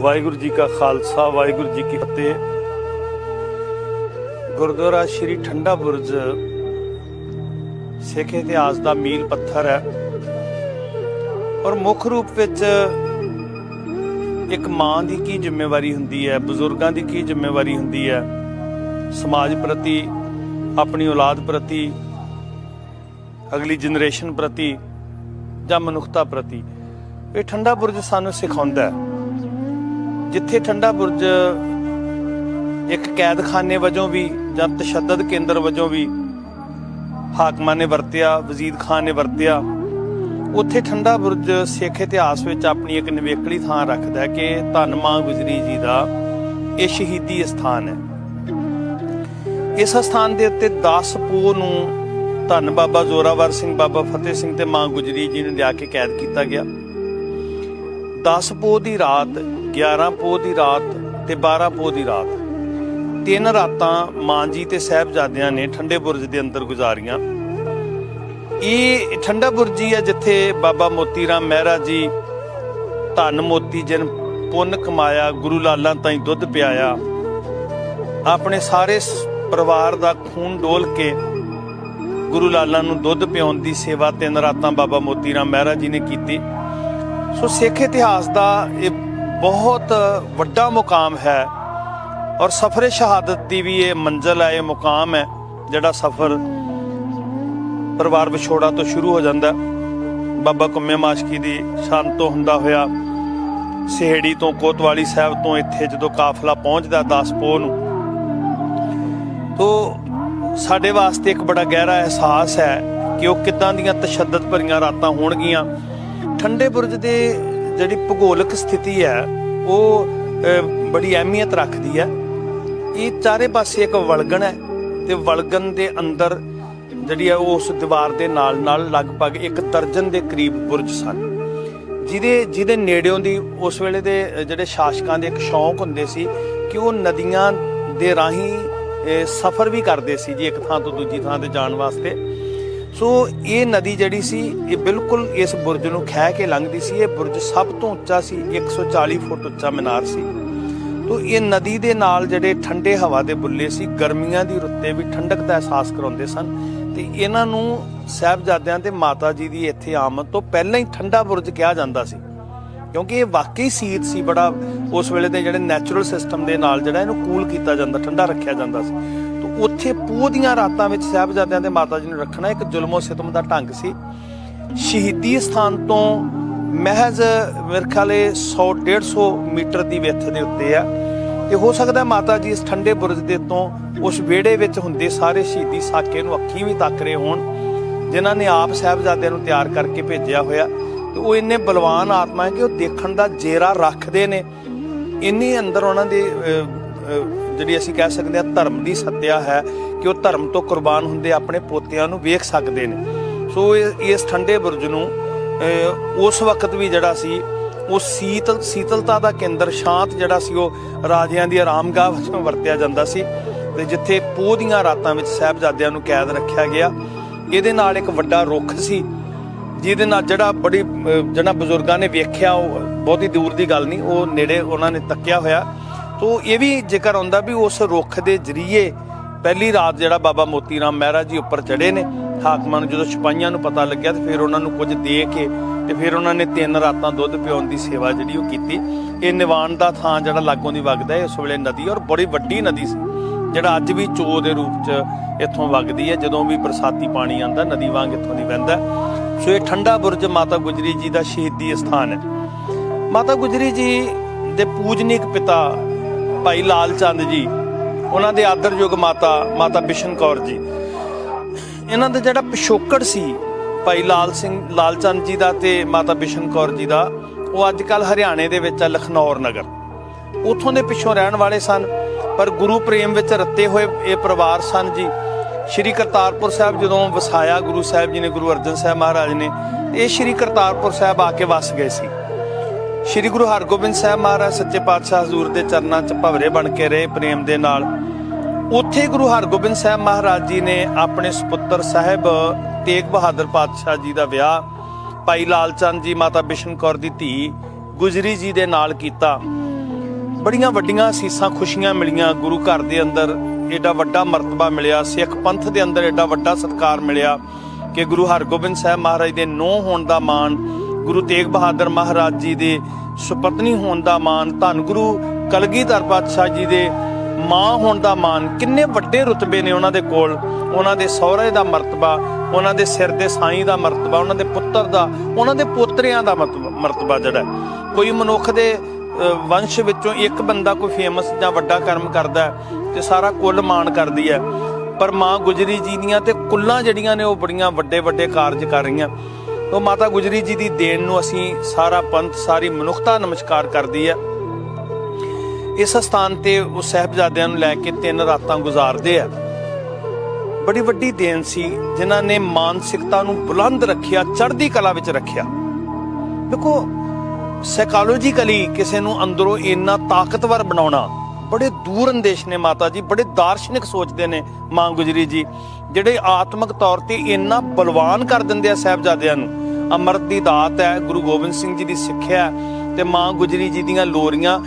ਵਾਹਿਗੁਰੂ ਜੀ ਕਾ ਖਾਲਸਾ, ਵਾਹਿਗੁਰੂ ਜੀ ਕੀ ਫਤਿਹ। ਗੁਰਦੁਆਰਾ ਸ਼੍ਰੀ ਠੰਡਾ ਬੁਰਜ ਸਿੱਖ ਇਤਿਹਾਸ ਦਾ ਮੀਲ ਪੱਥਰ ਹੈ ਔਰ ਮੁੱਖ ਰੂਪ ਵਿੱਚ ਇੱਕ ਮਾਂ ਦੀ ਕੀ ਜ਼ਿੰਮੇਵਾਰੀ ਹੁੰਦੀ ਹੈ, ਬਜ਼ੁਰਗਾਂ ਦੀ ਕੀ ਜ਼ਿੰਮੇਵਾਰੀ ਹੁੰਦੀ ਹੈ, ਸਮਾਜ ਪ੍ਰਤੀ, ਆਪਣੀ ਔਲਾਦ ਪ੍ਰਤੀ, ਅਗਲੀ ਜਨਰੇਸ਼ਨ ਪ੍ਰਤੀ ਜਾਂ ਮਨੁੱਖਤਾ ਪ੍ਰਤੀ। ਇਹ ਠੰਡਾ ਬੁਰਜ ਸਾਨੂੰ ਸਿਖਾਉਂਦਾ ਹੈ। ਜਿੱਥੇ ਠੰਡਾ ਬੁਰਜ, ਇੱਕ ਕੈਦਖਾਨੇ ਵਜੋਂ ਵੀ ਜਾਂ ਤਸ਼ੱਦਦ ਕੇਂਦਰ ਵਜੋਂ ਵੀ ਹਾਕਮਾਂ ਨੇ ਵਰਤਿਆ ਵਜ਼ੀਦ ਖਾਨ ਨੇ ਵਰਤਿਆ, ਉੱਥੇ ਠੰਡਾ ਬੁਰਜ ਸਿੱਖ ਇਤਿਹਾਸ ਵਿੱਚ ਆਪਣੀ ਇੱਕ ਨਿਵੇਕਲੀ ਥਾਂ ਰੱਖਦਾ ਹੈ ਕਿ ਧੰਨ ਮਾਂ ਗੁਜਰੀ ਜੀ ਦਾ ਇਹ ਸ਼ਹੀਦੀ ਸਥਾਨ ਹੈ। ਇਸ ਸਥਾਨ ਦੇ ਉੱਤੇ 10 ਪੋਹ ਨੂੰ ਧੰਨ ਬਾਬਾ ਜ਼ੋਰਾਵਰ ਸਿੰਘ, ਬਾਬਾ ਫਤਿਹ ਸਿੰਘ ਤੇ ਮਾਂ ਗੁਜਰੀ ਜੀ ਨੂੰ ਲਿਆ ਕੇ ਕੈਦ ਕੀਤਾ ਗਿਆ। 10 ਪੋਹ ਦੀ ਰਾਤ 11 ਪੋਹ ਦੀ ਰਾਤ ਤੇ 12 ਪੋਹ ਦੀ ਰਾਤ। ਤਿੰਨ ਰਾਤਾਂ ਮਾਂ ਜੀ ਤੇ ਸਾਹਿਬਜ਼ਾਦਿਆਂ ਨੇ ਠੰਡੇ ਬੁਰਜ ਦੇ ਅੰਦਰ ਗੁਜ਼ਾਰੀਆਂ। ਇਹ ਠੰਡਾ ਬੁਰਜੀ ਹੈ ਜਿੱਥੇ ਬਾਬਾ ਮੋਤੀ ਰਾਮ ਮਹਿਰਾ ਜੀ ਧੰਨ ਮੋਤੀ ਜਨ ਪੁੰਨ ਕਮਾਇਆ, ਗੁਰੂ ਲਾਲਾਂ ਤਾਈਂ ਦੁੱਧ ਪਿਆਇਆ। ਆਪਣੇ ਸਾਰੇ ਪਰਿਵਾਰ ਦਾ ਖੂਨ ਡੋਲ ਕੇ ਗੁਰੂ ਲਾਲਾਂ ਨੂੰ ਦੁੱਧ ਪਿਆਉਣ ਦੀ ਸੇਵਾ ਤਿੰਨ ਰਾਤਾਂ ਬਾਬਾ ਮੋਤੀ ਰਾਮ ਮਹਿਰਾ ਜੀ ਨੇ ਕੀਤੀ। ਸੋ ਸਿੱਖ ਇਤਿਹਾਸ ਦਾ ਇਹ ਬਹੁਤ ਵੱਡਾ ਮੁਕਾਮ ਹੈ ਔਰ ਸਫਰੇ ਸ਼ਹਾਦਤ ਦੀ ਵੀ ਇਹ ਮੰਜ਼ਲ ਹੈ, ਇਹ ਮੁਕਾਮ ਹੈ, ਜਿਹੜਾ ਸਫਰ ਪਰਿਵਾਰ ਵਿਛੋੜਾ ਤੋਂ ਸ਼ੁਰੂ ਹੋ ਜਾਂਦਾ ਬਾਬਾ ਕੁੰਮੇ ਮਾਸ਼ਕੀ ਦੀ ਸ਼ਾਨ ਤੋਂ ਹੁੰਦਾ ਹੋਇਆ ਸਿਹੜੀ ਤੋਂ ਕੋਤਵਾਲੀ ਸਾਹਿਬ ਤੋਂ ਇੱਥੇ ਜਦੋਂ ਕਾਫਲਾ ਪਹੁੰਚਦਾ 10 ਨੂੰ, ਤੋਂ ਸਾਡੇ ਵਾਸਤੇ ਇੱਕ ਬੜਾ ਗਹਿਰਾ ਅਹਿਸਾਸ ਹੈ ਕਿ ਉਹ ਕਿੱਦਾਂ ਦੀਆਂ ਤਸ਼ੱਦਦ ਭਰੀਆਂ ਰਾਤਾਂ ਹੋਣਗੀਆਂ। ਠੰਡੇ ਬੁਰਜ ਦੇ ਜਿਹੜੀ ਭੂਗੋਲਿਕ ਸਥਿਤੀ ਹੈ, ਉਹ ਬੜੀ ਅਹਿਮੀਅਤ ਰੱਖਦੀ ਹੈ। ਇਹ ਚਾਰੇ ਪਾਸੇ ਇੱਕ ਵਲਗਣ ਹੈ ਤੇ ਵਲਗਣ ਦੇ ਅੰਦਰ ਜਿਹੜੀ ਹੈ, ਉਹ ਉਸ ਦੀਵਾਰ ਦੇ ਨਾਲ ਨਾਲ ਲਗਭਗ ਇੱਕ ਦਰਜਨ ਦੇ ਕਰੀਬ ਬੁਰਜ ਸਨ। ਜਿਹਦੇ ਜਿਹਦੇ ਨੇੜਿਓਂ ਦੀ ਉਸ ਵੇਲੇ ਦੇ ਜਿਹੜੇ ਸ਼ਾਸਕਾਂ ਦੇ ਇੱਕ ਸ਼ੌਂਕ ਹੁੰਦੇ ਸੀ ਕਿ ਉਹ ਨਦੀਆਂ ਦੇ ਰਾਹੀਂ ਸਫ਼ਰ ਵੀ ਕਰਦੇ ਸੀ ਜੀ ਇੱਕ ਥਾਂ ਤੋਂ ਦੂਜੀ ਥਾਂ ਤੇ ਜਾਣ ਵਾਸਤੇ। ਸੋ ਇਹ ਨਦੀ ਜਿਹੜੀ ਸੀ, ਇਹ ਬਿਲਕੁਲ ਇਸ ਬੁਰਜ ਨੂੰ ਖਹਿ ਕੇ ਲੰਘਦੀ ਸੀ। ਇਹ ਬੁਰਜ ਸਭ ਤੋਂ ਉੱਚਾ ਸੀ 140 ਫੁੱਟ ਉੱਚਾ ਮੀਨਾਰ ਸੀ। ਤੋ ਇਹ ਨਦੀ ਦੇ ਨਾਲ ਜਿਹੜੇ ਠੰਡੇ ਹਵਾ ਦੇ ਬੁੱਲੇ ਸੀ, ਗਰਮੀਆਂ ਦੀ ਰੁੱਤੇ ਵੀ ਠੰਡਕ ਦਾ ਅਹਿਸਾਸ ਕਰਾਉਂਦੇ ਸਨ। ਤੇ ਇਹਨਾਂ ਨੂੰ ਸਾਹਿਬਜ਼ਾਦਿਆਂ ਤੇ ਮਾਤਾ ਜੀ ਦੀ ਇੱਥੇ ਆਮਦ ਤੋਂ ਪਹਿਲਾਂ ਹੀ ਠੰਡਾ ਬੁਰਜ ਕਿਹਾ ਜਾਂਦਾ ਸੀ। ਕਿਉਂਕਿ ਇਹ ਵਾਕਈ ਸੀਤ ਸੀ, ਬੜਾ ਉਸ ਵੇਲੇ ਦੇ ਜਿਹੜੇ ਨੈਚੁਰਲ ਸਿਸਟਮ ਦੇ ਨਾਲ ਜਿਹੜਾ ਇਹਨੂੰ ਕੂਲ ਕੀਤਾ ਜਾਂਦਾ, ਠੰਡਾ ਰੱਖਿਆ ਜਾਂਦਾ ਸੀ। ਉੱਥੇ ਪੂਹ ਦੀਆਂ ਰਾਤਾਂ ਵਿੱਚ ਸਾਹਿਬਜ਼ਾਦਿਆਂ ਦੇ ਮਾਤਾ ਜੀ ਨੂੰ ਰੱਖਣਾ ਇੱਕ ਜ਼ੁਲਮੋ ਸਿਤਮ ਦਾ ਢੰਗ ਸੀ। ਸ਼ਹੀਦੀ ਸਥਾਨ ਤੋਂ ਮਹਿਜ਼ ਮੇਰੇ ਖਿਆਲੇ 100 150 ਮੀਟਰ ਦੀ ਵਿੱਥ ਦੇ ਉੱਤੇ ਆ। ਤੇ ਹੋ ਸਕਦਾ ਮਾਤਾ ਜੀ ਇਸ ਠੰਡੇ ਬੁਰਜ ਦੇ ਤੋਂ ਉਸ ਵਿਹੜੇ ਵਿੱਚ ਹੁੰਦੇ ਸਾਰੇ ਸ਼ਹੀਦੀ ਸਾਕੇ ਨੂੰ ਅੱਖੀਂ ਵੀ ਤੱਕ ਰਹੇ ਹੋਣ, ਜਿਨ੍ਹਾਂ ਨੇ ਆਪ ਸਾਹਿਬਜ਼ਾਦਿਆਂ ਨੂੰ ਤਿਆਰ ਕਰਕੇ ਭੇਜਿਆ ਹੋਇਆ। ਤੇ ਉਹ ਇੰਨੇ ਬਲਵਾਨ ਆਤਮਾ ਹੈ ਕਿ ਉਹ ਦੇਖਣ ਦਾ ਜੇਰਾ ਰੱਖਦੇ ਨੇ। ਇੰਨੇ ਅੰਦਰ ਉਹਨਾਂ ਦੇ ਜਿਹੜੀ ਅਸੀਂ ਕਹਿ ਸਕਦੇ ਹਾਂ ਧਰਮ ਦੀ ਸੱਤਿਆ ਹੈ ਕਿ ਉਹ ਧਰਮ ਤੋਂ ਕੁਰਬਾਨ ਹੁੰਦੇ ਆਪਣੇ ਪੋਤਿਆਂ ਨੂੰ ਵੇਖ ਸਕਦੇ ਨੇ। ਸੋ ਇਸ ਠੰਡੇ ਬੁਰਜ ਨੂੰ ਉਸ ਵਕਤ ਵੀ ਜਿਹੜਾ ਸੀ, ਉਹ ਸੀਤਲ, ਸੀਤਲਤਾ ਦਾ ਕੇਂਦਰ, ਸ਼ਾਂਤ ਜਿਹੜਾ ਸੀ, ਉਹ ਰਾਜਿਆਂ ਦੀ ਆਰਾਮਗਾਹ ਵਜੋਂ ਵਰਤਿਆ ਜਾਂਦਾ ਸੀ ਤੇ ਜਿੱਥੇ ਪੋਹ ਦੀਆਂ ਰਾਤਾਂ ਵਿੱਚ ਸਾਹਿਬਜ਼ਾਦਿਆਂ ਨੂੰ ਕੈਦ ਰੱਖਿਆ ਗਿਆ। ਇਹਦੇ ਨਾਲ ਇੱਕ ਵੱਡਾ ਰੁੱਖ ਸੀ, ਜਿਹਦੇ ਨਾਲ ਜਿਹੜਾ ਬੜੀ ਜਿਹੜਾ ਬਜ਼ੁਰਗਾਂ ਨੇ ਵੇਖਿਆ, ਉਹ ਬਹੁਤੀ ਦੂਰ ਦੀ ਗੱਲ ਨਹੀਂ, ਉਹ ਨੇੜੇ ਉਹਨਾਂ ਨੇ ਤੱਕਿਆ ਹੋਇਆ। ਤੋ ਇਹ ਵੀ ਜ਼ਿਕਰ ਆਉਂਦਾ ਵੀ ਉਸ ਰੁੱਖ ਦੇ ਜਰੀਏ ਪਹਿਲੀ ਰਾਤ ਜਿਹੜਾ ਬਾਬਾ ਮੋਤੀ ਰਾਮ ਮਹਿਰਾ ਜੀ ਉੱਪਰ ਚੜੇ ਨੇ, ਹਾਕਮਾਂ ਨੂੰ ਜਦੋਂ ਸਿਪਾਹੀਆਂ ਨੂੰ ਪਤਾ ਲੱਗਿਆ ਤੇ ਫਿਰ ਉਹਨਾਂ ਨੂੰ ਕੁਝ ਦੇ ਕੇ ਤੇ ਫਿਰ ਉਹਨਾਂ ਨੇ ਤਿੰਨ ਰਾਤਾਂ ਦੁੱਧ ਪਿਆਉਣ ਦੀ ਸੇਵਾ ਜਿਹੜੀ ਉਹ ਕੀਤੀ। ਇਹ ਨਿਵਾਨ ਦਾ ਥਾਂ ਜਿਹੜਾ ਲਾਗੋਂ ਦੀ ਵਗਦਾ ਹੈ, ਉਸ ਵੇਲੇ ਨਦੀ ਔਰ ਬੜੀ ਵੱਡੀ ਨਦੀ ਸੀ, ਜਿਹੜਾ ਅੱਜ ਵੀ ਚੋ ਦੇ ਰੂਪ 'ਚ ਇੱਥੋਂ ਵਗਦੀ ਹੈ। ਜਦੋਂ ਵੀ ਬਰਸਾਤੀ ਪਾਣੀ ਆਂਦਾ ਨਦੀ ਵਾਂਗ ਇੱਥੋਂ ਦੀ ਵਹਿੰਦਾ ਸੋ ਇਹ ਠੰਡਾ ਬੁਰਜ ਮਾਤਾ ਗੁਜਰੀ ਜੀ ਦਾ ਸ਼ਹੀਦੀ ਸਥਾਨ ਹੈ। ਮਾਤਾ ਗੁਜਰੀ ਜੀ ਦੇ ਪੂਜਨੀਕ ਪਿਤਾ ਭਾਈ ਲਾਲ ਚੰਦ ਜੀ, ਉਹਨਾਂ ਦੇ ਆਦਰਯੋਗ ਮਾਤਾ ਮਾਤਾ ਬਿਸ਼ਨ ਕੌਰ ਜੀ। ਇਹਨਾਂ ਦਾ ਜਿਹੜਾ ਪਿਛੋਕੜ ਸੀ ਭਾਈ ਲਾਲ ਸਿੰਘ, ਲਾਲ ਚੰਦ ਜੀ ਦਾ ਤੇ ਮਾਤਾ ਬਿਸ਼ਨ ਕੌਰ ਜੀ ਦਾ, ਉਹ ਅੱਜ ਕੱਲ ਹਰਿਆਣੇ ਦੇ ਵਿੱਚ ਹੈ ਲਖਨੌਰ ਨਗਰ। ਉੱਥੋਂ ਦੇ ਪਿੱਛੋਂ ਰਹਿਣ ਵਾਲੇ ਸਨ, ਪਰ ਗੁਰੂ ਪ੍ਰੇਮ ਵਿੱਚ ਰੱਤੇ ਹੋਏ ਇਹ ਪਰਿਵਾਰ ਸਨ ਜੀ। ਸ਼੍ਰੀ ਕਰਤਾਰਪੁਰ ਸਾਹਿਬ ਜਦੋਂ ਵਸਾਇਆ, ਗੁਰੂ ਸਾਹਿਬ ਜੀ ਨੇ, ਗੁਰੂ ਅਰਜਨ ਸਾਹਿਬ ਮਹਾਰਾਜ ਨੇ, ਇਹ ਸ਼੍ਰੀ ਕਰਤਾਰਪੁਰ ਸਾਹਿਬ ਆ ਕੇ ਵਸ ਗਏ ਸੀ। ਸ਼੍ਰੀ ਗੁਰੂ ਹਰਗੋਬਿੰਦ ਸਾਹਿਬ ਮਹਾਰਾਜ ਸੱਚੇ ਪਾਤਸ਼ਾਹ ਹਜ਼ੂਰ ਦੇ ਚਰਨਾਂ 'ਚ ਭਵਰੇ ਬਣ ਕੇ ਰਹੇ ਪ੍ਰੇਮ ਦੇ ਨਾਲ। ਉੱਥੇ ਗੁਰੂ ਹਰਗੋਬਿੰਦ ਸਾਹਿਬ ਮਹਾਰਾਜ ਜੀ ਨੇ ਆਪਣੇ ਸੁਪੁੱਤਰ ਸਾਹਿਬ ਤੇਗ ਬਹਾਦਰ ਪਾਤਸ਼ਾਹ ਜੀ ਦਾ ਵਿਆਹ, ਭਾਈ ਲਾਲ ਚੰਦ ਜੀ, ਮਾਤਾ ਬਿਸ਼ਨ ਕੌਰ ਦੀ ਧੀ ਗੁਜਰੀ ਜੀ ਦੇ ਨਾਲ ਕੀਤਾ। ਬੜੀਆਂ ਵੱਡੀਆਂ ਸੀਸਾਂ ਖੁਸ਼ੀਆਂ ਮਿਲੀਆਂ ਗੁਰੂ ਘਰ ਦੇ ਅੰਦਰ। ਏਡਾ ਵੱਡਾ ਮਰਤਬਾ ਮਿਲਿਆ, ਸਿੱਖ ਪੰਥ ਦੇ ਅੰਦਰ ਏਡਾ ਵੱਡਾ ਸਤਕਾਰ ਮਿਲਿਆ ਕਿ ਗੁਰੂ ਹਰਗੋਬਿੰਦ ਸਾਹਿਬ ਮਹਾਰਾਜ ਦੇ ਨੌ ਹੋਣ ਦਾ ਮਾਣ ਗੁਰੂ ਤੇਗ ਬਹਾਦਰ ਮਹਾਰਾਜ ਜੀ ਦੇ ਸੁਪਤਨੀ ਹੋਣ ਦਾ ਮਾਣ, ਧੰਨ ਗੁਰੂ ਕਲਗੀਧਰ ਪਾਤਸ਼ਾਹ ਜੀ ਦੇ ਮਾਂ ਹੋਣ ਦਾ ਮਾਣ, ਕਿੰਨੇ ਵੱਡੇ ਰੁਤਬੇ ਨੇ ਉਹਨਾਂ ਦੇ ਕੋਲ। ਉਹਨਾਂ ਦੇ ਸਹੁਰੇ ਦਾ ਮਰਤਬਾ, ਉਹਨਾਂ ਦੇ ਸਿਰ ਦੇ ਸਾਈਂ ਦਾ ਮਰਤਬਾ, ਉਹਨਾਂ ਦੇ ਪੁੱਤਰ ਦਾ, ਉਹਨਾਂ ਦੇ ਪੋਤਰਿਆਂ ਦਾ ਮਰਤਬਾ ਮਰਤਬਾ ਜਿਹੜਾ ਕੋਈ ਮਨੁੱਖ ਦੇ ਵੰਸ਼ ਵਿੱਚੋਂ ਇੱਕ ਬੰਦਾ ਕੋਈ ਫੇਮਸ ਜਾਂ ਵੱਡਾ ਕਰਮ ਕਰਦਾ ਤੇ ਸਾਰਾ ਕੁੱਲ ਮਾਣ ਕਰਦੀ ਹੈ। ਪਰ ਮਾਂ ਗੁਜਰੀ ਜੀ ਦੀਆਂ ਤੇ ਕੁੱਲਾਂ ਜਿਹੜੀਆਂ ਨੇ ਉਹ ਬੜੀਆਂ ਵੱਡੇ ਵੱਡੇ ਕਾਰਜ ਕਰ ਰਹੀਆਂ। ਉਹ ਮਾਤਾ ਗੁਜਰੀ ਜੀ ਦੀ ਦੇਣ ਨੂੰ ਅਸੀਂ ਸਾਰਾ ਪੰਥ, ਸਾਰੀ ਮਨੁੱਖਤਾ ਨਮਸਕਾਰ ਕਰਦੀ ਹੈ ਇਸ ਸਥਾਨ ਤੇ ਉਹ ਸਹਿਬਜ਼ਾਦਿਆਂ ਨੂੰ ਲੈ ਕੇ ਤਿੰਨ ਰਾਤਾਂ ਗੁਜ਼ਾਰਦੇ ਆ। ਬੜੀ ਵੱਡੀ ਦੇਣ ਸੀ, ਜਿਨ੍ਹਾਂ ਨੇ ਮਾਨਸਿਕਤਾ ਨੂੰ ਬੁਲੰਦ ਰੱਖਿਆ, ਚੜ੍ਹਦੀ ਕਲਾ ਵਿੱਚ ਰੱਖਿਆ। ਦੇਖੋ ਸਾਈਕੋਲੋਜੀਕਲੀ ਕਿਸੇ ਨੂੰ ਅੰਦਰੋਂ ਇੰਨਾ ਤਾਕਤਵਰ ਬਣਾਉਣਾ ਦੂਰ ਅੰਦੇਸ਼ ਨੇ ਮਾਤਾ ਜੀ, ਬੜੇ ਦਾਰਸ਼ਨਿਕ ਸੋਚਦੇ ਨੇ ਮਾਂ ਗੁਜਰੀ ਜੀ, ਜਿਹੜੇ ਆਤਮਿਕ ਤੌਰ ਤੇ ਇੰਨਾ ਬਲਵਾਨ ਕਰ ਦਿੰਦੇ ਆ ਸਾਹਿਬਜ਼ਾਦਿਆਂ ਨੂੰ। ਅੰਮ੍ਰਿਤ ਦੀ ਦਾਤ ਹੈ, ਗੁਰੂ ਗੋਬਿੰਦ ਸਿੰਘ ਜੀ ਦੀ ਸਿੱਖਿਆ ਤੇ ਮਾਂ ਗੁਜਰੀ ਜੀ ਦੀਆਂ ਲੋਰੀਆਂ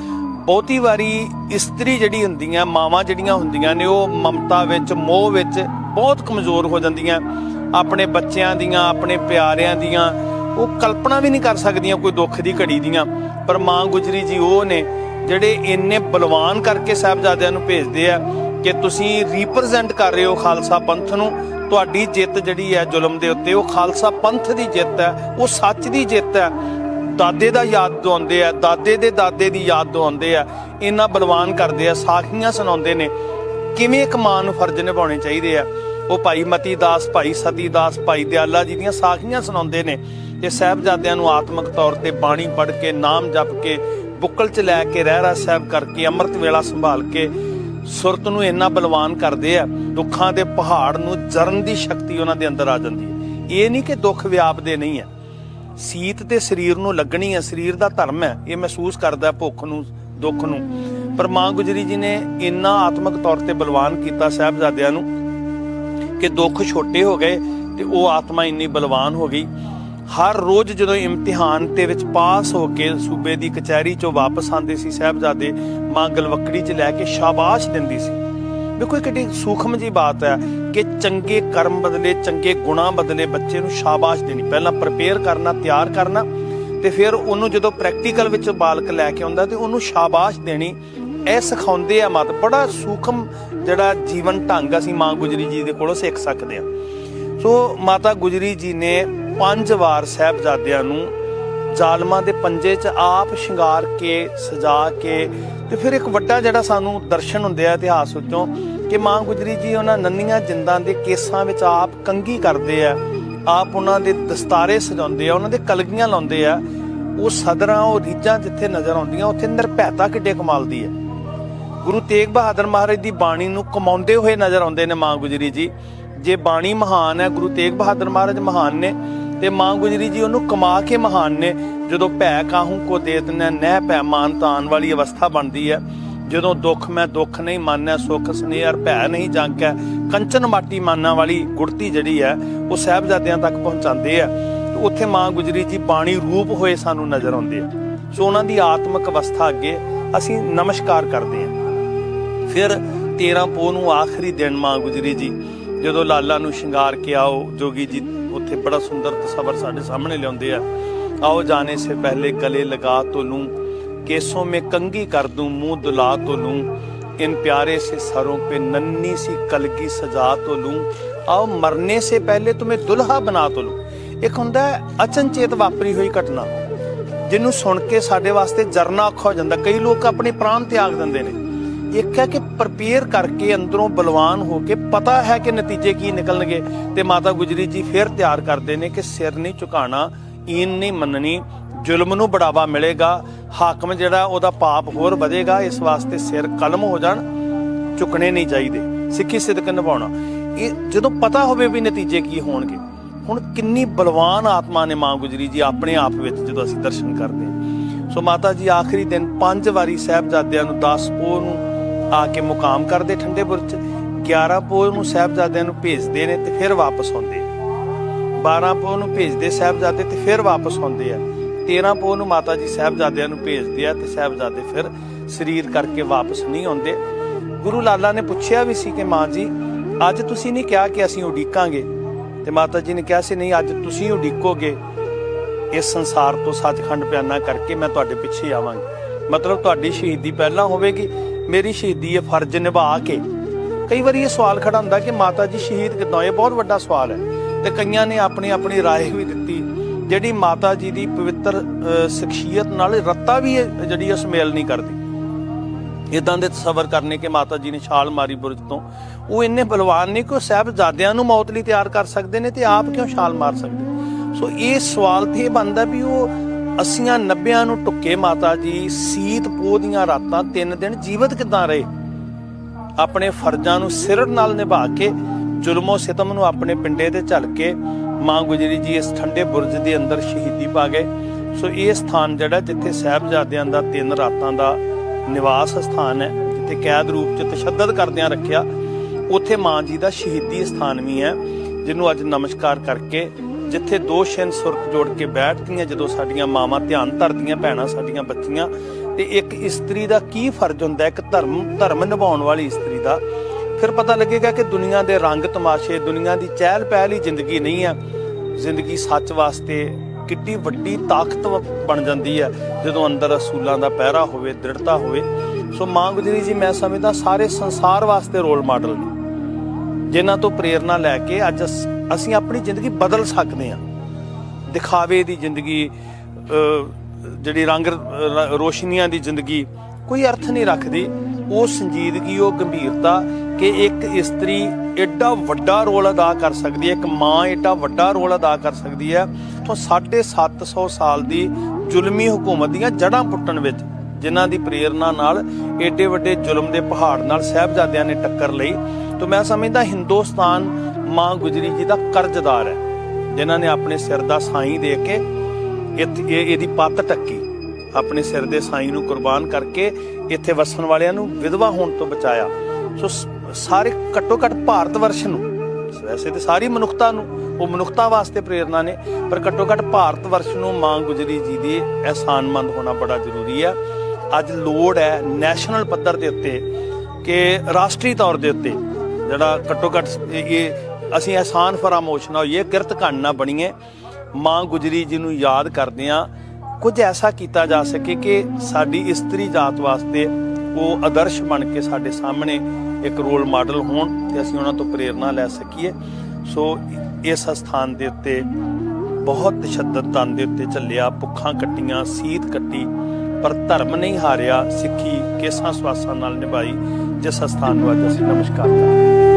ਬਹੁਤੀ ਵਾਰੀ ਇਸਤਰੀ ਜਿਹੜੀ ਹੁੰਦੀਆਂ, ਮਾਵਾਂ ਜਿਹੜੀਆਂ ਹੁੰਦੀਆਂ ਨੇ, ਉਹ ਮਮਤਾ ਵਿੱਚ, ਮੋਹ ਵਿੱਚ ਬਹੁਤ ਕਮਜ਼ੋਰ ਹੋ ਜਾਂਦੀਆਂ। ਆਪਣੇ ਬੱਚਿਆਂ ਦੀਆਂ, ਆਪਣੇ ਪਿਆਰਿਆਂ ਦੀਆਂ, ਉਹ ਕਲਪਨਾ ਵੀ ਨਹੀਂ ਕਰ ਸਕਦੀਆਂ ਕੋਈ ਦੁੱਖ ਦੀ ਘੜੀ ਦੀਆਂ। ਪਰ ਮਾਂ ਗੁਜਰੀ ਜੀ ਉਹ ਨੇ ਜਿਹੜੇ ਇੰਨੇ ਬਲਵਾਨ ਕਰਕੇ ਸਾਹਿਬਜ਼ਾਦਿਆਂ ਨੂੰ ਭੇਜਦੇ ਆ ਕਿ ਤੁਸੀਂ ਰਿਪਰੈਜ਼ੈਂਟ ਕਰ ਰਹੇ ਹੋ ਖਾਲਸਾ ਪੰਥ ਨੂੰ, ਤੁਹਾਡੀ ਜਿੱਤ ਜਿਹੜੀ ਹੈ ਜ਼ੁਲਮ ਦੇ ਉੱਤੇ, ਉਹ ਖਾਲਸਾ ਪੰਥ ਦੀ ਜਿੱਤ ਹੈ, ਉਹ ਸੱਚ ਦੀ ਜਿੱਤ ਹੈ। ਦਾਦੇ ਦਾ ਯਾਦ ਦਵਾਉਂਦੇ ਆ, ਦਾਦੇ ਦੇ ਦਾਦੇ ਦੀ ਯਾਦ ਦਵਾਉਂਦੇ ਆ, ਇੰਨਾ ਬਲਵਾਨ ਕਰਦੇ ਆ, ਸਾਖੀਆਂ ਸੁਣਾਉਂਦੇ ਨੇ। ਕਿਵੇਂ ਇੱਕ ਮਾਂ ਨੂੰ ਫਰਜ਼ ਨਿਭਾਉਣੇ ਚਾਹੀਦੇ ਆ? ਉਹ ਭਾਈ ਮਤੀ ਦਾਸ, ਭਾਈ ਸਤੀ ਦਾਸ, ਭਾਈ ਦਿਆਲਾ ਜੀ ਦੀਆਂ ਸਾਖੀਆਂ ਸੁਣਾਉਂਦੇ ਨੇ। ਤੇ ਸਾਹਿਬਜ਼ਾਦਿਆਂ ਨੂੰ ਆਤਮਿਕ ਤੌਰ ਤੇ ਬਾਣੀ ਪੜ੍ਹ ਕੇ, ਨਾਮ ਜਪ ਕੇ ਬੁੱਕਲ ਚ ਲੈ ਕੇ ਰਹਿਰਾ ਸਾਹਿਬ ਕਰਕੇ, ਅੰਮ੍ਰਿਤ ਵੇਲਾ ਸੰਭਾਲ ਕੇ ਸੁਰਤ ਨੂੰ ਇੰਨਾ ਬਲਵਾਨ ਕਰਦੇ ਆ, ਦੁੱਖਾਂ ਦੇ ਪਹਾੜ ਨੂੰ ਜਰਨ ਦੀ ਸ਼ਕਤੀ ਉਹਨਾਂ ਦੇ ਅੰਦਰ ਆ ਜਾਂਦੀ ਹੈ। ਇਹ ਨਹੀਂ ਕਿ ਦੁੱਖ ਵਿਆਪਦੇ ਨਹੀਂ ਹੈ। ਸੀਤ ਤੇ ਸਰੀਰ ਨੂੰ ਲੱਗਣੀ ਹੈ, ਸਰੀਰ ਦਾ ਧਰਮ ਹੈ। ਇਹ ਮਹਿਸੂਸ ਕਰਦਾ ਭੁੱਖ ਨੂੰ, ਦੁੱਖ ਨੂੰ। ਪਰ ਮਾਂ ਗੁਜਰੀ ਜੀ ਨੇ ਇੰਨਾ ਆਤਮਿਕ ਤੌਰ ਤੇ ਬਲਵਾਨ ਕੀਤਾ ਸਾਹਿਬਜ਼ਾਦਿਆਂ ਨੂੰ ਕਿ ਦੁੱਖ ਛੋਟੇ ਹੋ ਗਏ ਤੇ ਉਹ ਆਤਮਾ ਇੰਨੀ ਬਲਵਾਨ ਹੋ ਗਈ। ਹਰ ਰੋਜ਼ ਜਦੋਂ ਇਮਤਿਹਾਨ ਦੇ ਵਿੱਚ ਪਾਸ ਹੋ ਕੇ ਸੂਬੇ ਦੀ ਕਚਹਿਰੀ ਚੋਂ ਵਾਪਸ ਆਉਂਦੇ ਸੀ, ਸਾਹਿਬਜ਼ਾਦੇ ਮਾਂ ਗਲਵਕੜੀ 'ਚ ਲੈ ਕੇ ਸ਼ਾਬਾਸ਼ ਦਿੰਦੀ ਸੀ। ਵੇਖੋ ਇਹ ਕਿੱਡੀ ਸੂਖਮ ਜੀ ਬਾਤ ਹੈ ਕਿ ਚੰਗੇ ਕਰਮ ਬਦਲੇ, ਚੰਗੇ ਗੁਣਾ ਬਦਲੇ ਬੱਚੇ ਨੂੰ ਸ਼ਾਬਾਸ਼ ਦੇਣੀ। ਪਹਿਲਾਂ ਪ੍ਰਪੇਅਰ ਕਰਨਾ, ਤਿਆਰ ਕਰਨਾ ਤੇ ਫਿਰ ਉਹਨੂੰ ਜਦੋਂ ਪ੍ਰੈਕਟੀਕਲ ਵਿੱਚ ਬਾਲਕ ਲੈ ਕੇ ਆਉਂਦਾ ਤੇ ਉਹਨੂੰ ਸ਼ਾਬਾਸ਼ ਦੇਣੀ, ਇਹ ਸਿਖਾਉਂਦੇ ਆ ਮਤ। ਬੜਾ ਸੂਖਮ ਜਿਹੜਾ ਜੀਵਨ ਢੰਗ ਅਸੀਂ ਮਾਂ ਗੁਜਰੀ ਜੀ ਦੇ ਕੋਲੋਂ ਸਿੱਖ ਸਕਦੇ ਆ ਸੋ ਮਾਤਾ ਗੁਜਰੀ ਜੀ ਨੇ ਪੰਜ ਵਾਰ ਸਾਹਿਬਜ਼ਾਦਿਆਂ ਨੂੰ ਜ਼ਾਲਮਾਂ ਦੇ ਪੰਜੇ 'ਚ ਆਪ ਸ਼ਿੰਗਾਰ ਕੇ, ਸਜਾ ਕੇ ਤੇ ਫਿਰ ਇੱਕ ਵੱਡਾ ਜਿਹੜਾ ਸਾਨੂੰ ਦਰਸ਼ਨ ਹੁੰਦੇ ਆ ਇਤਿਹਾਸ ਵਿੱਚੋਂ ਕਿ ਮਾਂ ਗੁਜਰੀ ਜੀ ਉਹਨਾਂ ਨੰਨੀਆਂ ਜਿੰਦਾਂ ਦੇ ਕੇਸਾਂ ਵਿੱਚ ਆਪ ਕੰਗੀ ਕਰਦੇ ਆ, ਆਪ ਉਹਨਾਂ ਦੇ ਦਸਤਾਰੇ ਸਜਾਉਂਦੇ ਆ, ਉਹਨਾਂ ਦੇ ਕਲਗੀਆਂ ਲਾਉਂਦੇ ਆ, ਉਹ ਸਦਰਾਂ, ਉਹ ਰੀਜਾਂ ਜਿੱਥੇ ਨਜ਼ਰ ਆਉਂਦੀਆਂ, ਉੱਥੇ ਨਿਰਭੈਤਾ ਕਿੱਡੇ ਕਮਾਲ ਦੀ ਹੈ ਗੁਰੂ ਤੇਗ ਬਹਾਦਰ ਮਹਾਰਾਜ ਦੀ ਬਾਣੀ ਨੂੰ ਕਮਾਉਂਦੇ ਹੋਏ ਨਜ਼ਰ ਆਉਂਦੇ ਨੇ ਮਾਂ ਗੁਜਰੀ ਜੀ। ਜੇ ਬਾਣੀ ਮਹਾਨ ਹੈ, ਗੁਰੂ ਤੇਗ ਬਹਾਦਰ ਮਹਾਰਾਜ ਮਹਾਨ ਨੇ ਤੇ ਮਾਂ ਗੁਜਰੀ ਜੀ ਉਹਨੂੰ ਕਮਾ ਕੇ ਮਹਾਨ ਨੇ। ਜਦੋਂ ਭੈ ਕਾਹੂ ਕੋ ਦੇ ਦਿਨਾ ਨਹਿ ਭੈ ਮਾਨ ਤਾਨ ਵਾਲੀ ਅਵਸਥਾ ਬਣਦੀ ਹੈ ਜਦੋਂ ਦੁੱਖ ਮੈਂ ਦੁੱਖ ਨਹੀਂ ਮੰਨਿਆ ਸੁੱਖ ਸਨੇਹਰ ਭੈ ਨਹੀਂ ਜਾਂਕੈ ਕੰਚਨ ਮਾਟੀ ਮਾਨਾ ਵਾਲੀ ਗੁੜਤੀ ਜਿਹੜੀ ਹੈ ਉਹ ਸਾਹਿਬਜ਼ਾਦਿਆਂ ਤੱਕ ਪਹੁੰਚਾਉਂਦੇ ਆ ਉੱਥੇ ਮਾਂ ਗੁਜਰੀ ਜੀ ਬਾਣੀ ਰੂਪ ਹੋਏ ਸਾਨੂੰ ਨਜ਼ਰ ਆਉਂਦੇ ਆ ਸੋ ਉਹਨਾਂ ਦੀ ਆਤਮਿਕ ਅਵਸਥਾ ਅੱਗੇ ਅਸੀਂ ਨਮਸਕਾਰ ਕਰਦੇ ਹਾਂ ਫਿਰ 13 ਪੋ ਨੂੰ ਆਖਰੀ ਦਿਨ ਮਾਂ ਗੁਜਰੀ ਜੀ, ਜਦੋਂ ਲਾਲਾ ਨੂੰ ਸ਼ਿੰਗਾਰ ਕੇ ਆਓ, ਜੋਗੀ ਜੀ ਉੱਥੇ ਬੜਾ ਸੁੰਦਰ ਤਸਵਰ ਸਾਡੇ ਸਾਹਮਣੇ ਲਿਆਉਂਦੇ ਆ ਆਓ ਜਾਣੇ ਸੇ ਪਹਿਲੇ ਗਲੇ ਲਗਾ ਤੋ ਲੂੰ केसों में कंगी कर दूं मुंह दुला तो लूं इन प्यारे से सरों पे नन्नी सी कलगी सजा तो लूं आओ मरने से पहले तुम्हें दुल्हा बना तो लूं ਇੱਕ ਹੁੰਦਾ ਹੈ ਅਚਨਚੇਤ ਵਾਪਰੀ ਹੋਈ ਘਟਨਾ ਜਿਹਨੂੰ ਸੁਣ ਕੇ ਸਾਡੇ ਵਾਸਤੇ ਜਰਨਾ ਔਖਾ ਹੋ ਜਾਂਦਾ ਕਈ ਲੋਕ ਆਪਣੇ ਪ੍ਰਾਣ ਤਿਆਗ ਦਿੰਦੇ ਨੇ ਇੱਕ ਹੈ ਕਿ ਪ੍ਰਪੇਅਰ ਕਰਕੇ ਅੰਦਰੋਂ ਬਲਵਾਨ ਹੋ ਕੇ ਪਤਾ ਹੈ ਕਿ ਨਤੀਜੇ ਕੀ ਨਿਕਲਣਗੇ ਤੇ ਮਾਤਾ ਗੁਜਰੀ ਜੀ ਫਿਰ ਤਿਆਰ ਕਰਦੇ ਨੇ ਕਿ ਸਿਰ ਨਹੀਂ ਝੁਕਾਣਾ, ਈਨ ਨਹੀਂ ਮੰਨਣੀ, ਜ਼ੁਲਮ ਨੂੰ ਬੜਾਵਾ ਮਿਲੇਗਾ, ਹਾਕਮ ਜਿਹੜਾ ਉਹਦਾ ਪਾਪ ਹੋਰ ਵਧੇਗਾ, ਇਸ ਵਾਸਤੇ ਸਿਰ ਕਲਮ ਹੋ ਜਾਣ, ਝੁਕਣੇ ਨਹੀਂ ਚਾਹੀਦੇ। ਸਿੱਖੀ ਸਿਦਕ ਨਿਭਾਉਣਾ। ਇਹ ਜਦੋਂ ਪਤਾ ਹੋਵੇ ਵੀ ਨਤੀਜੇ ਕੀ ਹੋਣਗੇ, ਹੁਣ ਕਿੰਨੀ ਬਲਵਾਨ ਆਤਮਾ ਨੇ ਮਾਂ ਗੁਜਰੀ ਜੀ ਆਪਣੇ ਆਪ ਵਿੱਚ ਜਦੋਂ ਅਸੀਂ ਦਰਸ਼ਨ ਕਰਦੇ ਹਾਂ। ਸੋ ਮਾਤਾ ਜੀ, ਆਖਰੀ ਦਿਨ ਪੰਜ ਵਾਰੀ ਸਾਹਿਬਜ਼ਾਦਿਆਂ ਨੂੰ 10 ਪੋਹ ਨੂੰ ਆ ਕੇ ਮੁਕਾਮ ਕਰਦੇ ਠੰਡੇ ਬੁਰਜ 11 ਪੋਹ ਨੂੰ ਸਾਹਿਬਜ਼ਾਦਿਆਂ ਨੂੰ ਭੇਜਦੇ ਨੇ ਤੇ ਫਿਰ ਵਾਪਸ ਆਉਂਦੇ। 12 ਪੋਹ ਨੂੰ ਭੇਜਦੇ ਸਾਹਿਬਜ਼ਾਦੇ ਤੇ ਫਿਰ ਵਾਪਸ ਆਉਂਦੇ ਆ। 13 ਪੋਹ ਨੂੰ ਮਾਤਾ ਜੀ ਸਾਹਿਬਜ਼ਾਦਿਆਂ ਨੂੰ ਭੇਜਦੇ ਆ ਤੇ ਸਾਹਿਬਜ਼ਾਦੇ ਫਿਰ ਸਰੀਰ ਕਰਕੇ ਵਾਪਸ ਨਹੀਂ ਆਉਂਦੇ। ਗੁਰੂ ਲਾਲਾ ਨੇ ਪੁੱਛਿਆ ਵੀ ਸੀ ਕਿ ਮਾਂ ਜੀ, ਅੱਜ ਤੁਸੀਂ ਨਹੀਂ ਕਿਹਾ ਕਿ ਅਸੀਂ ਉਡੀਕਾਂਗੇ? ਤੇ ਮਾਤਾ ਜੀ ਨੇ ਕਿਹਾ ਸੀ, ਨਹੀਂ, ਅੱਜ ਤੁਸੀਂ ਉਡੀਕੋਗੇ। ਇਸ ਸੰਸਾਰ ਤੋਂ ਸੱਚਖੰਡ ਪਿਆਨਾ ਕਰਕੇ ਮੈਂ ਤੁਹਾਡੇ ਪਿੱਛੇ ਆਵਾਂਗੀ। ਮਤਲਬ ਤੁਹਾਡੀ ਸ਼ਹੀਦੀ ਪਹਿਲਾਂ ਹੋਵੇਗੀ ਮੇਰੀ ਸ਼ਹੀਦੀ ਇਹ ਫਰਜ਼ ਨਿਭਾ ਕੇ ਕਈ ਵਾਰੀ ਇਹ ਸਵਾਲ ਖੜਾ ਹੁੰਦਾ ਕਿ ਮਾਤਾ ਜੀ ਸ਼ਹੀਦ ਕਿੱਦਾਂ ਹੋਏ ਬਹੁਤ ਵੱਡਾ ਸਵਾਲ ਹੈ ਤੇ ਕਈਆਂ ਨੇ ਆਪਣੀ ਆਪਣੀ رائے ਵੀ ਦਿੱਤੀ ਜਿਹੜੀ ਮਾਤਾ ਜੀ ਦੀ ਪਵਿੱਤਰ ਅ, ਸ਼ਖਸੀਅਤ ਨਾਲ ਰੱਤਾ ਵੀ ਇਹ ਜਿਹੜੀ ਇਹ ਸੁਮੇਲ ਨਹੀਂ ਕਰਦੀ ਇਦਾਂ ਦੇ ਤਸਵਰ ਕਰਨੇ ਕਿ ਮਾਤਾ ਜੀ ਨੇ ਛਾਲ ਮਾਰੀ ਬੁਰਜ ਤੋਂ ਉਹ ਇੰਨੇ ਬਲਵਾਨ ਨੇ ਕਿ ਉਹ ਸਾਹਿਬਜ਼ਾਦਿਆਂ ਨੂੰ ਮੌਤ ਲਈ ਤਿਆਰ ਕਰ ਸਕਦੇ ਨੇ ਤੇ ਆਪ ਕਿਉਂ ਛਾਲ ਮਾਰ ਸਕਦੇ ਸੋ ਇਹ ਸਵਾਲ ਤੇ ਇਹ ਬਣਦਾ ਵੀ ਉਹ 80 90 ਨੂੰ ਟੁੱਕੇ ਮਾਤਾ ਜੀ, ਸੀਤ ਪੋਹ ਦੀਆਂ ਰਾਤਾਂ ਤਿੰਨ ਦਿਨ ਜੀਵਤ ਕਿਦਾਂ ਰਹੇ? ਆਪਣੇ ਫਰਜ਼ਾਂ ਨੂੰ ਸਿਰ ਨਾਲ ਨਿਭਾ ਕੇ, ਜ਼ੁਲਮੋ ਸਿਤਮ ਨੂੰ ਆਪਣੇ ਪਿੰਡੇ ਤੇ ਝੱਲ ਕੇ, ਮਾਂ ਗੁਜਰੀ ਜੀ ਇਸ ਠੰਡੇ ਬੁਰਜ ਦੇ ਅੰਦਰ ਸ਼ਹੀਦੀ ਪਾ ਗਏ। ਸੋ ਇਹ ਸਥਾਨ ਜਿਹੜਾ ਜਿੱਥੇ ਸਾਹਿਬਜ਼ਾਦਿਆਂ ਦਾ ਤਿੰਨ ਰਾਤਾਂ ਦਾ ਨਿਵਾਸ ਸਥਾਨ ਹੈ, ਜਿੱਥੇ ਕੈਦ ਰੂਪ ਚ ਤਸ਼ੱਦਦ ਕਰਦਿਆਂ ਰੱਖਿਆ, ਉੱਥੇ ਮਾਂ ਜੀ ਦਾ ਸ਼ਹੀਦੀ ਸਥਾਨ ਵੀ ਹੈ, ਜਿਹਨੂੰ ਅੱਜ ਨਮਸਕਾਰ ਕਰਕੇ ਜਿੱਥੇ ਦੋ ਛਿਨ ਸੁਰਤ ਜੋੜ ਕੇ ਬੈਠਦੀਆਂ, ਜਦੋਂ ਸਾਡੀਆਂ ਮਾਵਾਂ ਧਿਆਨ ਧਰਦੀਆਂ, ਭੈਣਾਂ ਸਾਡੀਆਂ ਬੱਚੀਆਂ, ਤੇ ਇੱਕ ਇਸਤਰੀ ਦਾ ਕੀ ਫਰਜ਼ ਹੁੰਦਾ? ਇੱਕ ਧਰਮ ਧਰਮ ਨਿਭਾਉਣ ਵਾਲੀ ਇਸਤਰੀ ਦਾ। ਫਿਰ ਪਤਾ ਲੱਗੇਗਾ ਕਿ ਦੁਨੀਆ ਦੇ ਰੰਗ ਤਮਾਸ਼ੇ, ਦੁਨੀਆ ਦੀ ਚਹਿਲ ਪਹਿਲ ਹੀ ਜ਼ਿੰਦਗੀ ਨਹੀਂ ਹੈ ਜ਼ਿੰਦਗੀ ਸੱਚ ਵਾਸਤੇ ਕਿੱਡੀ ਵੱਡੀ ਤਾਕਤ ਬਣ ਜਾਂਦੀ ਹੈ ਜਦੋਂ ਅੰਦਰ ਅਸੂਲਾਂ ਦਾ ਪਹਿਰਾ ਹੋਵੇ, ਦ੍ਰਿੜਤਾ ਹੋਵੇ। ਸੋ ਮਾਂ ਗੁਜਰੀ ਜੀ, ਮੈਂ ਸਮਝਦਾ ਸਾਰੇ ਸੰਸਾਰ ਵਾਸਤੇ ਰੋਲ ਮਾਡਲ ਨੇ। ਜਿਨ੍ਹਾਂ ਤੋਂ ਪ੍ਰੇਰਣਾ ਲੈ ਕੇ ਅੱਜ ਅਸ- ਅਸੀਂ ਆਪਣੀ ਜ਼ਿੰਦਗੀ ਬਦਲ ਸਕਦੇ ਹਾਂ। ਦਿਖਾਵੇ ਦੀ ਜ਼ਿੰਦਗੀ ਜਿਹੜੀ ਰੰਗ ਰੋਸ਼ਨੀਆਂ ਦੀ ਜ਼ਿੰਦਗੀ, ਕੋਈ ਅਰਥ ਨਹੀਂ ਰੱਖਦੀ। ਉਹ ਸੰਜੀਦਗੀ, ਉਹ ਗੰਭੀਰਤਾ ਕਿ ਇੱਕ ਇਸਤਰੀ ਐਡਾ ਵੱਡਾ ਰੋਲ ਅਦਾ ਕਰ ਸਕਦੀ ਹੈ, ਇੱਕ ਮਾਂ ਐਡਾ ਵੱਡਾ ਰੋਲ ਅਦਾ ਕਰ ਸਕਦੀ ਹੈ। ਤੋਂ 750 ਸਾਲ ਦੀ ਜ਼ੁਲਮੀ ਹਕੂਮਤ ਦੀਆਂ ਜੜਾਂ ਪੁੱਟਣ ਵਿੱਚ, ਜਿਨ੍ਹਾਂ ਦੀ ਪ੍ਰੇਰਣਾ ਨਾਲ ਏਡੇ ਵੱਡੇ ਜ਼ੁਲਮ ਦੇ ਪਹਾੜ ਨਾਲ ਸਹਿਬਜ਼ਾਦਿਆਂ ਨੇ ਟੱਕਰ ਲਈ। ਤੋਂ ਮੈਂ ਸਮਝਦਾ ਹਿੰਦੁਸਤਾਨ ਮਾਂ ਗੁਜਰੀ ਜੀ ਦਾ ਕਰਜ਼ਦਾਰ ਹੈ, ਜਿਨ੍ਹਾਂ ਨੇ ਆਪਣੇ ਸਿਰ ਦਾ ਸਾਈਂ ਦੇ ਕੇ ਇੱਥੇ- ਇਹ ਇਹਦੀ ਪੱਤ ਟੱਕੀ। ਆਪਣੇ ਸਿਰ ਦੇ ਸਾਈਂ ਨੂੰ ਕੁਰਬਾਨ ਕਰਕੇ ਇੱਥੇ ਵਸਣ ਵਾਲਿਆਂ ਨੂੰ ਵਿਧਵਾ ਹੋਣ ਤੋਂ ਬਚਾਇਆ। ਸੋ ਸਾਰੇ ਘੱਟੋ ਘੱਟ ਭਾਰਤ ਵਰਸ਼ ਨੂੰ, ਵੈਸੇ ਤੇ ਸਾਰੀ ਮਨੁੱਖਤਾ ਨੂੰ, ਉਹ ਮਨੁੱਖਤਾ ਵਾਸਤੇ ਪ੍ਰੇਰਣਾ ਨੇ, ਪਰ ਘੱਟੋ ਘੱਟ ਭਾਰਤ ਵਰਸ਼ ਨੂੰ ਮਾਂ ਗੁਜਰੀ ਜੀ ਦੀ ਅਹਿਸਾਨਮੰਦ ਹੋਣਾ ਬੜਾ ਜ਼ਰੂਰੀ ਹੈ। ਅੱਜ ਲੋੜ ਹੈ ਨੈਸ਼ਨਲ ਪੱਧਰ ਦੇ ਉੱਤੇ ਕਿ ਰਾਸ਼ਟਰੀ ਤੌਰ ਦੇ ਉੱਤੇ ਜਿਹੜਾ ਘੱਟੋ ਘੱਟ ਇਹ ਅਸੀਂ ਆਸਾਨ ਫਰਾਮੋਸ਼ ਨਾ ਹੋਈਏ, ਕਿਰਤ ਘਣ ਨਾ ਬਣੀਏ। ਮਾਂ ਗੁਜਰੀ ਜੀ ਨੂੰ ਯਾਦ ਕਰਦੇ ਕਰਦਿਆਂ ਕੁਝ ਐਸਾ ਕੀਤਾ ਜਾ ਸਕੇ ਕਿ ਸਾਡੀ ਇਸਤਰੀ ਜਾਤ ਵਾਸਤੇ ਉਹ ਆਦਰਸ਼ ਬਣ ਕੇ ਸਾਡੇ ਸਾਹਮਣੇ ਇੱਕ ਰੋਲ ਮਾਡਲ ਹੋਣ ਤੇ ਅਸੀਂ ਉਹਨਾਂ ਤੋਂ ਪ੍ਰੇਰਣਾ ਲੈ ਸਕੀਏ। ਸੋ ਇਸ ਸਥਾਨ ਦੇ ਉੱਤੇ ਬਹੁਤ ਤਸ਼ੱਦਦ ਤਨ ਦੇ ਉੱਤੇ ਚੱਲਿਆ, ਭੁੱਖਾਂ ਕੱਟੀਆਂ, ਸੀਤ ਕੱਟੀ, ਪਰ ਧਰਮ ਨਹੀਂ ਹਾਰਿਆ, ਸਿੱਖੀ ਕੇਸਾਂ ਸਵਾਸਾਂ ਨਾਲ ਨਿਭਾਈ। ਜਿਸ ਸਥਾਨ ਨੂੰ ਅੱਜ ਅਸੀਂ ਨਮਸਕਾਰ ਕਰਦੇ ਹਾਂ।